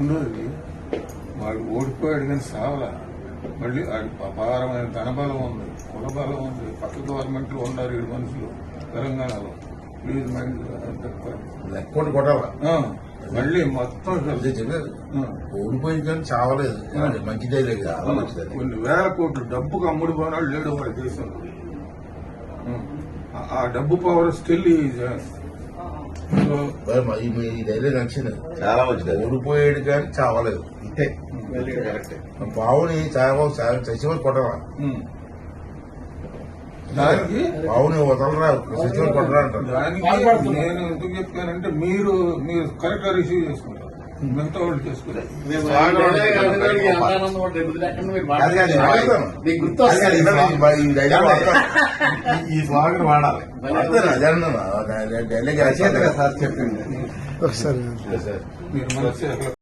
రెండోది వాడు ఓడిపోయాడు కానీ సావలా. మళ్ళీ వాడి అపారమైన ధనబలం ఉంది కులబలం ఉంది. పక్క గవర్నమెంట్లో ఉన్నారు ఏడు మనుషులు తెలంగాణలో. ప్లీజ్ మైండ్ కొట్టాల? మళ్ళీ మొత్తం ఓడిపోయింది కానీ చావలేదు. మంచిదే లేదు కొన్ని వేల కోట్లు డబ్బుకు అమ్ముడు పోనాడు లేడు వాడి దేశంలో. ఆ- డబ్బు పవర్ స్టిల్ ధైర్యం నచ్చింది. చాలా మంచిది. ఓడిపోయాడు కానీ చావలేదు. అంతే కరెక్ట్. పావుని చావ చచ్చిపోయి కొట్టరా. దానికి పావుని వదలరా? చచ్చిపోయి కొట్టరా అంటారు. దానికి నేను ఎందుకు చెప్పానంటే మీరు మీరు కరెక్ట్గా రిసీవ్ చేసుకుంటారు. మిగతా వాళ్ళు నేను ఈ- స్వాగతం వాడాలి. ధైర్యం రచయితగా. సార్ చెప్పింది.